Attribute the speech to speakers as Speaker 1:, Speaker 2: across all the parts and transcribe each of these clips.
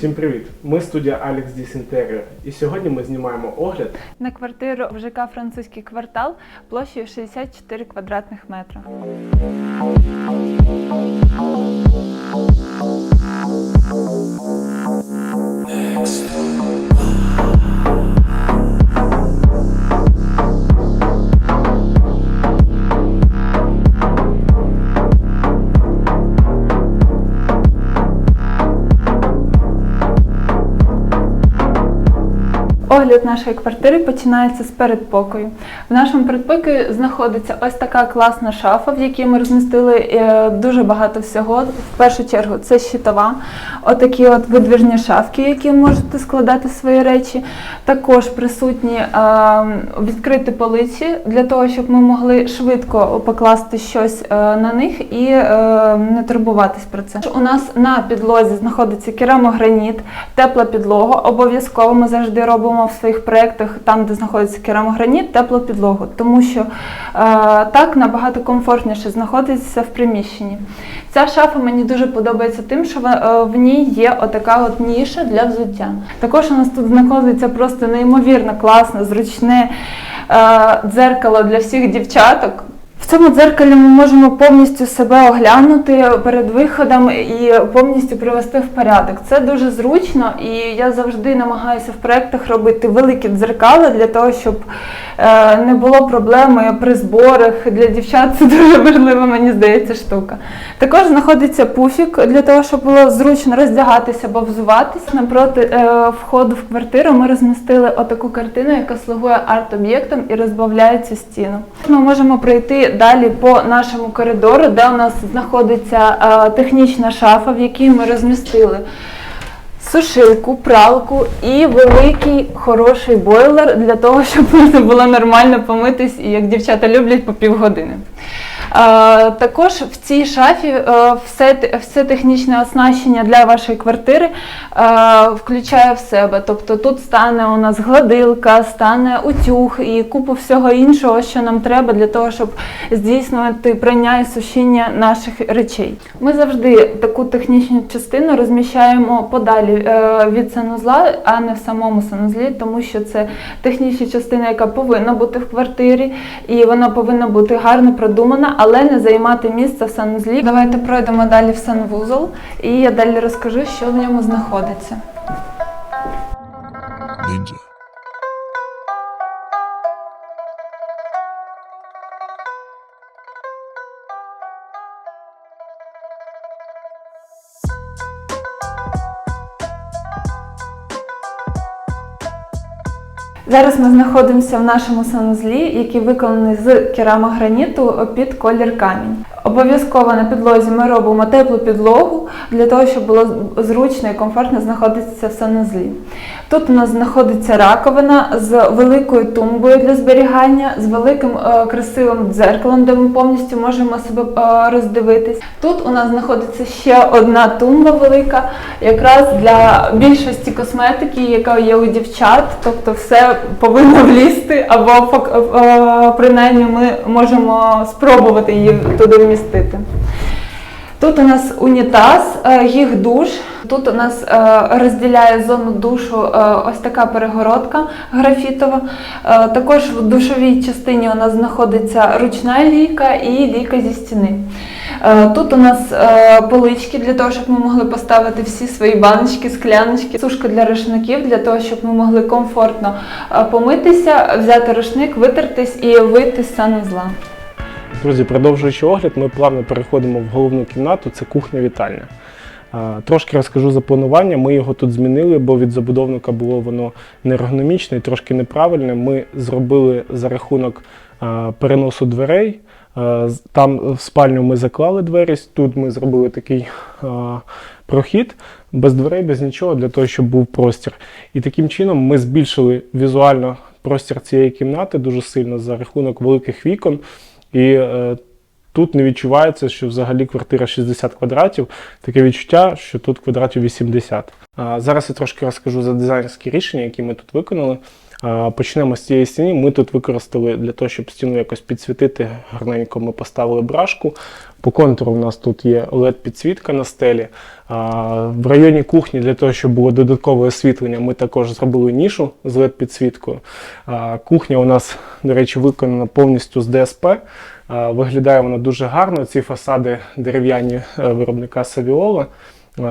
Speaker 1: Всім привіт! Ми студія Alex Дісінтеріо. І сьогодні ми знімаємо огляд
Speaker 2: На квартиру в ЖК Французький квартал площею 64 квадратних метра. Огляд нашої квартири починається з передпокою. В нашому передпокої знаходиться ось така класна шафа, в якій ми розмістили е, дуже багато всього. В першу чергу це щитова, отакі от видвижні шафки, які можете складати свої речі. Також присутні е, відкриті полиці для того, щоб ми могли швидко покласти щось е, на них і не турбуватись про це. У нас на підлозі знаходиться керамограніт, тепла підлога. Обов'язково ми завжди робимо своїх проєктах там, де знаходиться керамограніт, теплу підлогу, тому що е, так набагато комфортніше знаходитися в приміщенні. Ця шафа мені дуже подобається тим, що в, е, в ній є отака от ніша для взуття. Також у нас тут знаходиться просто неймовірно класне, зручне е, дзеркало для всіх дівчаток. Цьому дзеркалі ми можемо повністю себе оглянути перед виходом і повністю привести в порядок. Це дуже зручно, і я завжди намагаюся в проєктах робити великі дзеркала для того, щоб е, не було проблеми при зборах. Для дівчат це дуже важлива, мені здається, штука. Також знаходиться пуфік для того, щоб було зручно роздягатися або взуватися. Напроти е, входу в квартиру ми розмістили отаку картину, яка слугує арт-об'єктом і розбавляє цю стіну. Ми можемо пройти далі по нашому коридору, де у нас знаходиться е, технічна шафа, в якій ми розмістили сушилку, пралку і великий хороший бойлер для того, щоб можна було нормально помитись, і як дівчата люблять по півгодини. Також в цій шафі е, все, все технічне оснащення для вашої квартири е, включає в себе. Тобто тут стане у нас гладилка, стане утюг і купу всього іншого, що нам треба для того, щоб здійснювати прання і сушіння наших речей. Ми завжди таку технічну частину розміщаємо подалі е, від санузла, а не в самому санузлі, тому що це технічна частина, яка повинна бути в квартирі, і вона повинна бути гарно продумана, але не займати місце в санузлі. Давайте пройдемо далі в санвузол, і я далі розкажу, що в ньому знаходиться.
Speaker 3: Ninja.
Speaker 2: Зараз ми знаходимося в нашому санузлі, який виконаний з керамограніту під колір камінь. Обов'язково на підлозі ми робимо теплу підлогу для того, щоб було зручно і комфортно знаходитися в санузлі. Тут у нас знаходиться раковина з великою тумбою для зберігання, з великим е, красивим дзеркалом, де ми повністю можемо себе е, роздивитись. Тут у нас знаходиться ще одна тумба велика, якраз для більшості косметики, яка є у дівчат, тобто все повинно влізти, або е, принаймні ми можемо спробувати її туди вмістити. Тут у нас унітаз, е, їх душ. Тут у нас е, розділяє зону душу е, ось така перегородка графітова. Також в душовій частині у нас знаходиться ручна лійка і лійка зі стіни. Тут у нас полички для того, щоб ми могли поставити всі свої баночки, скляночки, сушка для рушників, для того, щоб ми могли комфортно помитися, взяти рушник, витертись і вийти з санузла.
Speaker 1: Друзі, продовжуючи огляд, ми плавно переходимо в головну кімнату, це кухня-вітальня. Трошки розкажу за планування. Ми його тут змінили, бо від забудовника було воно неергономічне і трошки неправильне. Ми зробили за рахунок переносу дверей. Там в спальню ми заклали двері, тут ми зробили такий прохід без дверей, без нічого, для того, щоб був простір. І таким чином ми збільшили візуально простір цієї кімнати дуже сильно за рахунок великих вікон. І е, тут не відчувається, що взагалі квартира 60 квадратів. Таке відчуття, що тут квадратів 80. А, зараз я трошки розкажу за дизайнерські рішення, які ми тут виконали. Почнемо з цієї стіни. Ми тут використали для того, щоб стіну якось підсвітити гарненько. Ми поставили брашку. По контуру у нас тут є LED-підсвітка на стелі. В районі кухні для того, щоб було додаткове освітлення, ми також зробили нишу з LED-підсвіткою. Кухня у нас, до речі, виконана повністю з ДСП. Виглядає вона дуже гарно. Ці фасади дерев'яні е, виробника Савіола.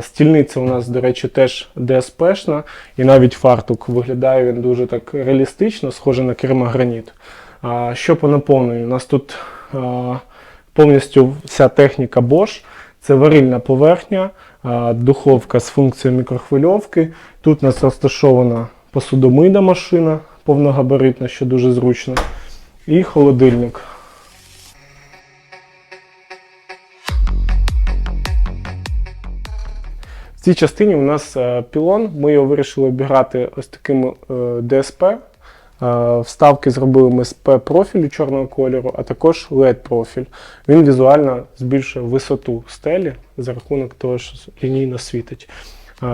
Speaker 1: Стільниця у нас, до речі, теж ДСПшна, і навіть фартук виглядає він дуже так реалістично, схоже на керамограніт. А, Що по наповненню? У нас тут повністю вся техніка Bosch. Це варильна поверхня, духовка з функцією мікрохвильовки. Тут у нас розташована посудомийна машина повногабаритна, що дуже зручно. І холодильник. Цій частині у нас е, пілон. Ми його вирішили обіграти ось таким е, ДСП. Е, Вставки зробили ми з П-профілю чорного кольору, а також LED-профіль. Він візуально збільшує висоту стелі за рахунок того, що лінійно світить.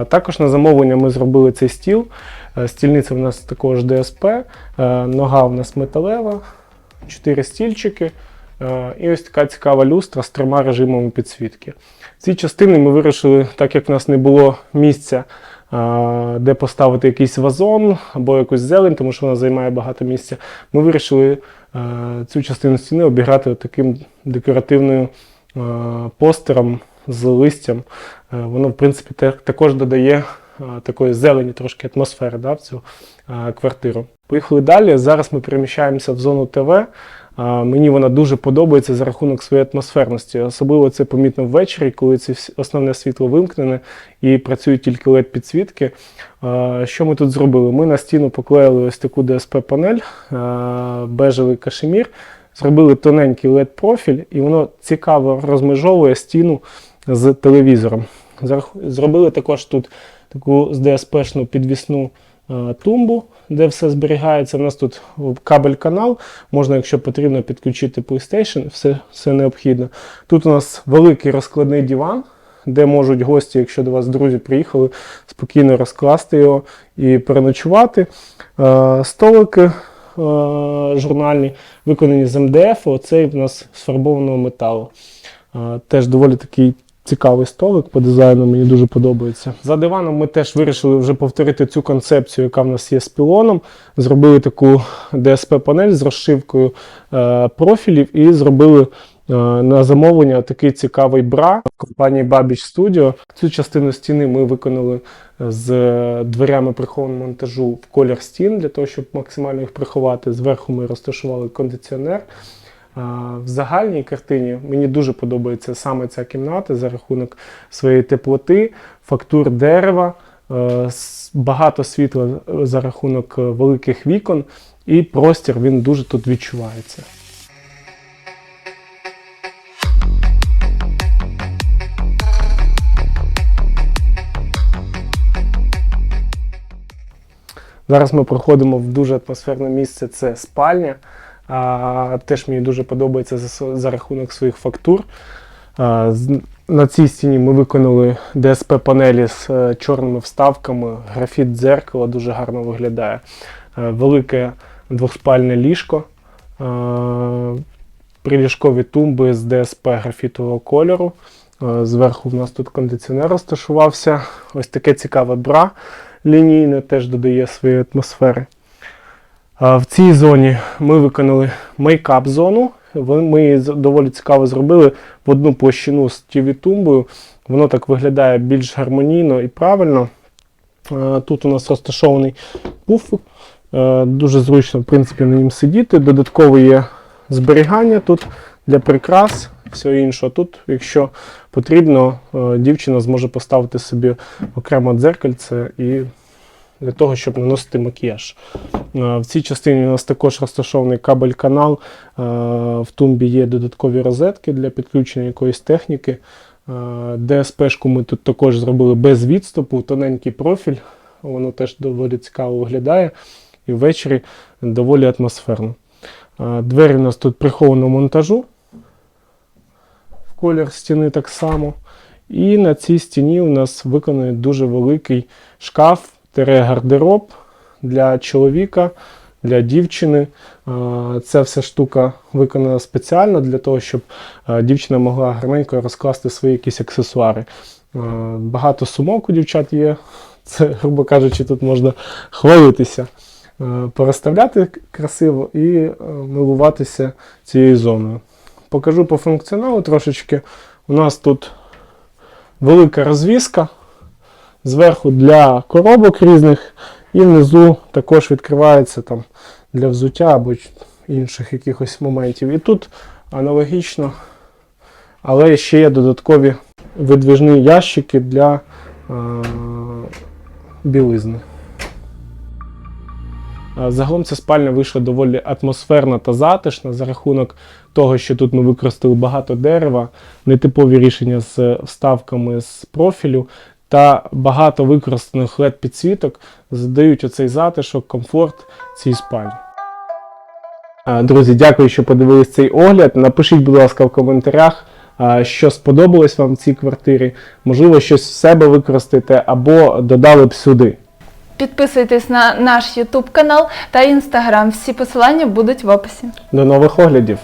Speaker 1: Також на замовлення ми зробили цей стіл. Стільниця в нас також ДСП, нога в нас металева, 4 стільчики. Е, І ось така цікава люстра з трьома режимами підсвітки. В цій частині ми вирішили, так як в нас не було місця, де поставити якийсь вазон або якусь зелень, тому що вона займає багато місця, ми вирішили цю частину стіни обіграти таким декоративним постером з листям. Е, Воно, в принципі, також додає такої зелені трошки атмосфери да, в цю а, квартиру. Поїхали далі. Зараз ми переміщаємося в зону ТВ. А, Мені вона дуже подобається за рахунок своєї атмосферності. Особливо це помітно ввечері, коли це основне світло вимкнене і працюють тільки led підсвітки. Що ми тут зробили? Ми на стіну поклеїли ось таку DSP-панель, бежевий кашемір, зробили тоненький led профіль, і воно цікаво розмежовує стіну з телевізором. Зробили також тут таку з DSP-шну підвісну е, тумбу, де все зберігається. У нас тут кабель-канал, можна, якщо потрібно, підключити PlayStation, все, все необхідно. Тут у нас великий розкладний диван, де можуть гості, якщо до вас друзі приїхали, спокійно розкласти його і переночувати. Е, Столики е, журнальні, виконані з МДФ, оцей в нас з фарбованого металу. Теж доволі такий цікавий столик по дизайну, мені дуже подобається. За диваном ми теж вирішили вже повторити цю концепцію, яка в нас є з пілоном. Зробили таку DSP-панель з розшивкою е, профілів і зробили е, на замовлення такий цікавий бра компанії Babbage Studio. Цю частину стіни ми виконали з е, дверями прихованого монтажу в колір стін для того, щоб максимально їх приховати. Зверху ми розташували кондиціонер. В загальній картині мені дуже подобається саме ця кімната за рахунок своєї теплоти, фактур дерева, е, багато світла за рахунок е, великих вікон, і простір він дуже тут відчувається. Зараз ми проходимо в дуже атмосферне місце. Це спальня. А, теж мені дуже подобається за, за рахунок своїх фактур. А, на цій стіні ми виконали DSP-панелі з е, чорними вставками. Графіт дзеркала дуже гарно виглядає. Е, велике двохспальне ліжко. Е, приліжкові тумби з ДСП графітового кольору. Зверху в нас тут кондиціонер розташувався. Ось таке цікаве бра лінійне теж додає своєї атмосфери. В цій зоні ми виконали мейкап зону. Ми її доволі цікаво зробили в одну площину з TV-тумбою. Воно так виглядає більш гармонійно і правильно. Тут у нас розташований пуф. Е, Дуже зручно, в принципі, на нім сидіти. Додатково є зберігання тут для прикрас, все інше. Тут, якщо потрібно, дівчина зможе поставити собі окремо дзеркальце і для того, щоб наносити макіяж. Е, В цій частині у нас також розташований кабель-канал. Е, В тумбі є додаткові розетки для підключення якоїсь техніки. Е, DSP-шку ми тут також зробили без відступу, тоненький профіль. Воно теж доволі цікаво виглядає. І ввечері доволі атмосферно. Двері у нас тут прихованого монтажу. В колір стіни так само. І на цій стіні у нас виконаний дуже великий шкаф, гардероб для чоловіка, для дівчини. Е, Ця вся штука виконана спеціально для того, щоб е, дівчина могла гарненько розкласти свої якісь аксесуари. Е, Багато сумок у дівчат є. Це, грубо кажучи, тут можна хвалитися, переставляти красиво і милуватися цією зоною. Покажу по функціоналу трошечки. У нас тут велика розвіска зверху для коробок різних, і внизу також відкривається там для взуття або інших якихось моментів. І тут аналогічно, але ще є додаткові видвижні ящики для е, білизни. Загалом ця спальня вийшла доволі атмосферна та затишна за рахунок того, що тут ми використали багато дерева, нетипові рішення з вставками з профілю та багато використаних led підсвіток задають оцей затишок, комфорт цій спальні. Е, Друзі, дякую, що подивились цей огляд. Напишіть, будь ласка, в коментарях, е, що сподобалось вам в цій квартирі. Можливо, щось в себе використаєте або додали б сюди.
Speaker 2: Підписуйтесь на наш YouTube канал та Instagram. Всі посилання будуть в описі.
Speaker 1: До нових оглядів!